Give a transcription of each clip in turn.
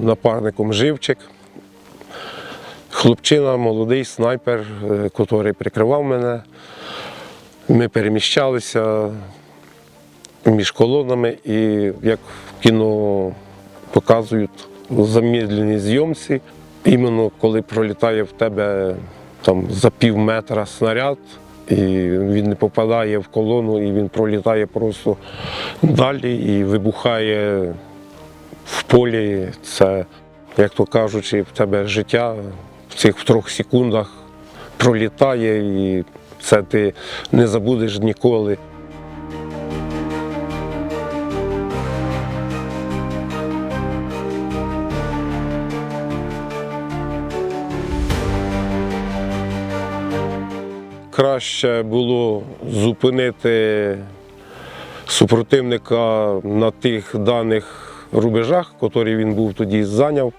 напарником Живчик. Хлопчина, молодий снайпер, е, який прикривав мене. Ми переміщалися між колонами і як в кіно показують у замедленій зйомці, іменно коли пролітає в тебе там, за пів метра снаряд, і він не попадає в колону, і він пролітає просто далі і вибухає в полі. Це, як то кажучи, в тебе життя в цих трьох секундах пролітає, і це ти не забудеш ніколи. Краще було зупинити супротивника на тих даних рубежах, які він був тоді зайняв,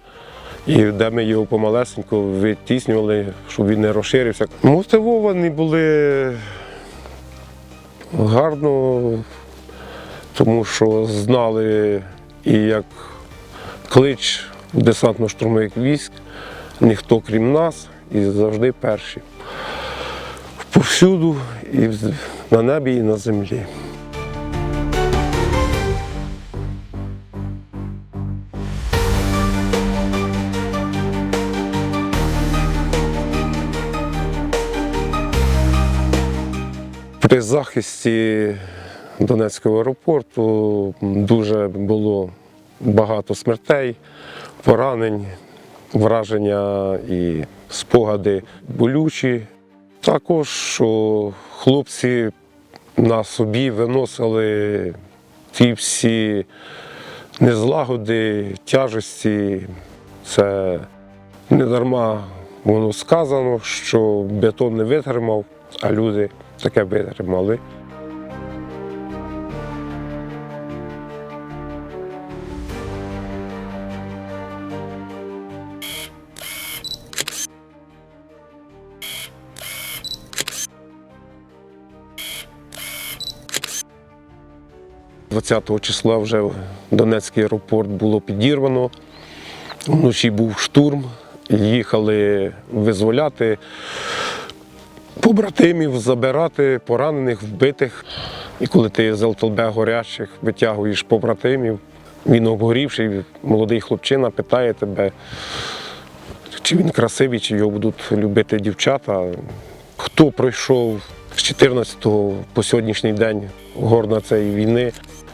і де ми його помалесенько витіснювали, щоб він не розширився. Мотивовані були гарно, тому що знали і як клич десантно-штурмових військ, ніхто крім нас, і завжди перші. Повсюду, і на небі, і на землі. При захисті Донецького аеропорту дуже було багато смертей, поранень, враження і спогади болючі. Також що хлопці на собі виносили ті всі незлагоди, тяжесті. Це не дарма воно сказано, що бетон не витримав, а люди таке витримали. – 20 числа вже Донецький аеропорт було підірвано. Вночі був штурм, їхали визволяти побратимів, забирати поранених, вбитих. І коли ти з ЛТЛБ горячих витягуєш побратимів, він обгорівший, молодий хлопчина питає тебе, чи він красивий, чи його будуть любити дівчата. Хто пройшов з 14-го по сьогоднішній день горна цієї війни,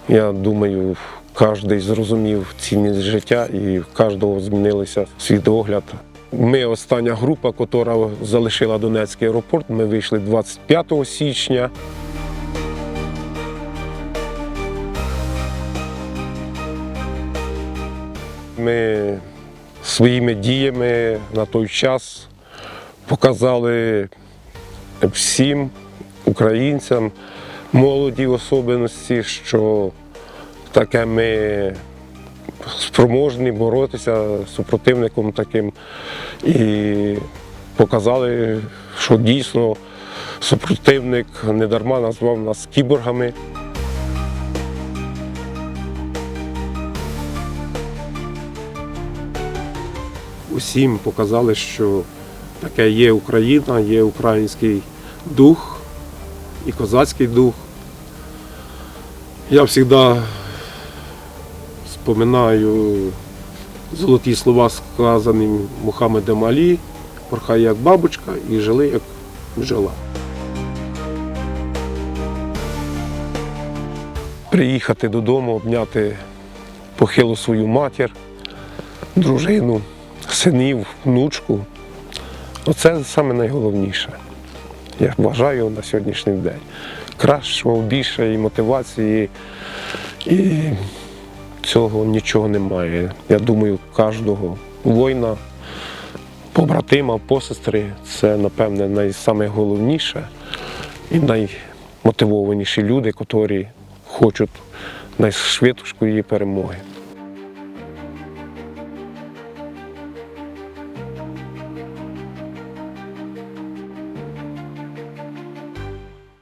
я думаю, кожен зрозумів цінність життя і в кожного змінилися світогляд. Ми остання група, яка залишила Донецький аеропорт. Ми вийшли 25 січня. Ми своїми діями на той час показали всім українцям, молоді в особливості, що таке ми спроможні боротися з супротивником таким. І показали, що дійсно супротивник недарма назвав нас кіборгами. Усім показали, що таке є Україна, є український дух і козацький дух. Я завжди споминаю золоті слова, сказані Мухаммедом Алі, порхай як бабочка і жили як бджола. Приїхати додому, обняти похилу свою матір, дружину, синів, внучку. Оце саме найголовніше. Я вважаю на сьогоднішній день. Кращого, більше і мотивації, і цього нічого немає. Я думаю, кожного воїна, побратима, посестри це, напевне, найголовніше і наймотивованіші люди, які хочуть найшвидшої перемоги.